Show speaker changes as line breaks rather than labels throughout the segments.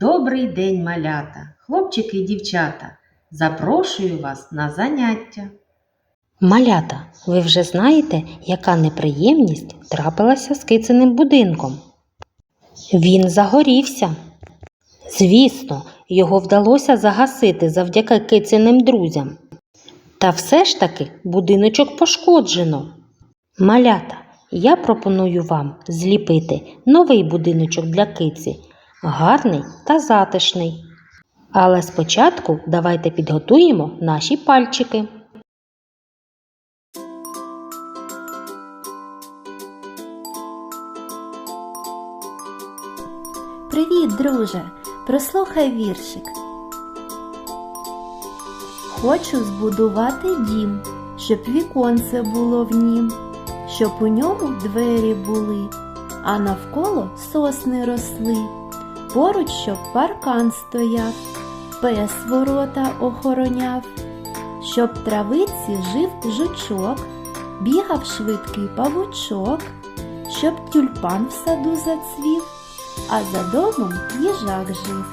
Добрий день, малята, хлопчики і дівчата. Запрошую вас на заняття.
Малята, ви вже знаєте, яка неприємність трапилася з кициним будинком? Він загорівся. Звісно, його вдалося загасити завдяки кициним друзям. Та все ж таки будиночок пошкоджено. Малята, я пропоную вам зліпити новий будиночок для киці, гарний та затишний. Але спочатку давайте підготуємо наші пальчики.
Привіт, друже! Прослухай віршик. Хочу збудувати дім, щоб віконце було в нім, щоб у ньому двері були, а навколо сосни росли. Поруч, щоб паркан стояв, пес ворота охороняв, щоб травиці жив жучок, бігав швидкий павучок, щоб тюльпан в саду зацвів а за домом їжак жив.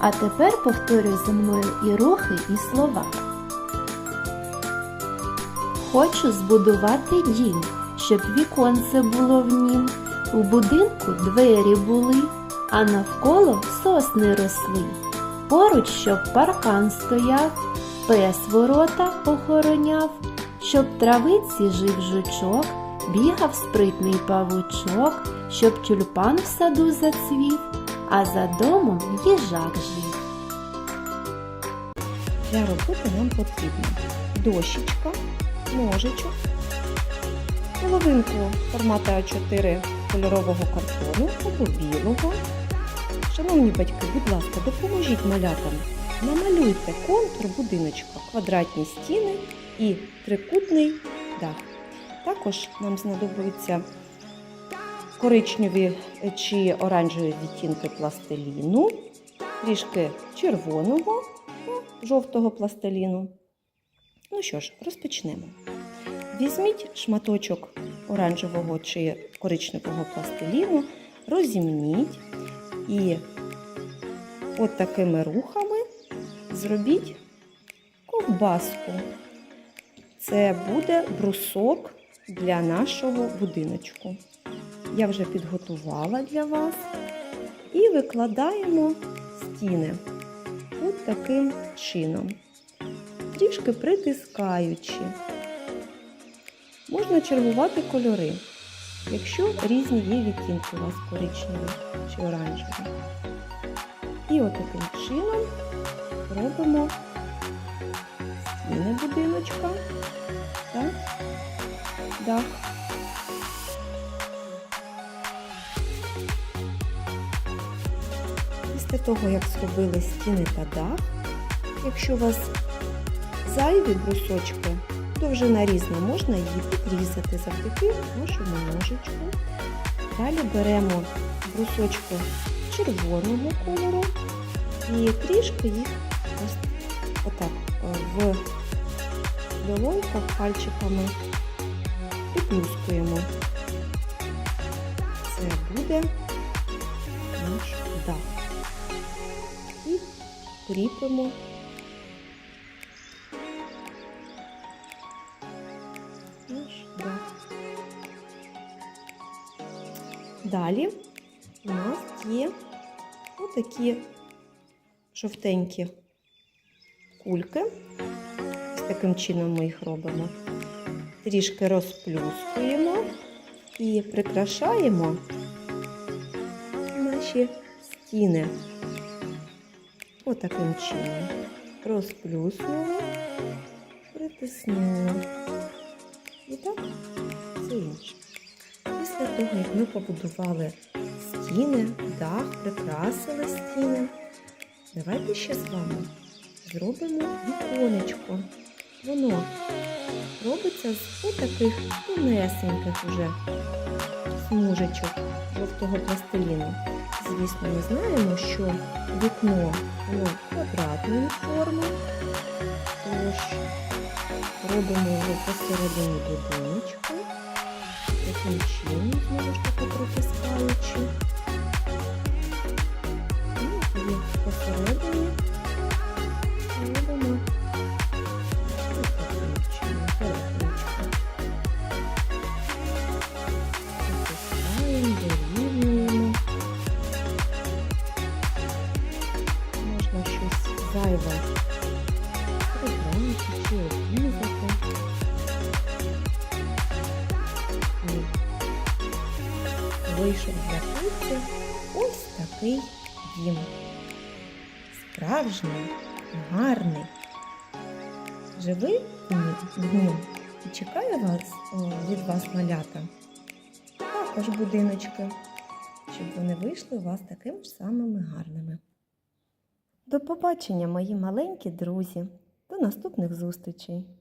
А тепер повторюй за мною і рухи, і слова. Хочу збудувати дім, щоб віконце було в нім. У будинку двері були, а навколо сосни росли. Поруч, щоб паркан стояв, пес ворота охороняв, щоб травиці жив жучок, бігав спритний павучок, щоб тюльпан в саду зацвів, а за домом їжак жив.
Для роботи нам потрібна дощечка, ножичок, половинку формату А4 кольорового картону або білого. Шановні батьки, будь ласка, допоможіть малятам. Намалюйте контур будиночка, квадратні стіни і трикутний дах. Також нам знадобиться коричневі чи оранжеві відтінки пластиліну, трішки червоного та жовтого пластиліну. Ну що ж, розпочнемо. Візьміть шматочок оранжевого чи коричневого пластиліну, розімніть і от такими рухами зробіть ковбаску. Це буде брусок для нашого будиночку. Я вже підготувала для вас і викладаємо стіни от таким чином, трішки притискаючи. Можна чергувати кольори, якщо різні є відтінки у вас коричневі чи оранжеві. І от таким чином робимо стіни будиночка та дах. Після того, як зробили стіни та дах, якщо у вас зайві брусочки, довжина різна, можна її підрізати завдяки нашому ножичку. Далі беремо брусочки червоного кольору і трішки їх ось отак в долоньках пальчиками підлускуємо. Це буде наш дах. І кріпимо Далі у нас є отакі жовтенькі кульки. Таким чином ми їх робимо. Трішки розплюскуємо і прикрашаємо наші стіни. Отаким чином. Розплюснули, притиснули. І так це інше. Після того, як ми побудували стіни, дах, прикрасили стіни, давайте ще з вами зробимо віконечко. Воно робиться з отаких тонесеньких уже смужечок жовтого пластиліну. Звісно, ми знаємо, що вікно воно квадратної форми, тож робимо його посередині будиночку, таким чином, знову ж таки притискаючи. І тоді посередині робимо ось таким чином, переключку. Притискаємо, дорівнюємо. Можна щось зайве Вийшов для киці ось такий дім. Справжній, гарний. Живий в ньому і чекає вас від вас малята. Також будиночки, щоб вони вийшли у вас такими ж самими гарними. До побачення, мої маленькі друзі. До наступних зустрічей!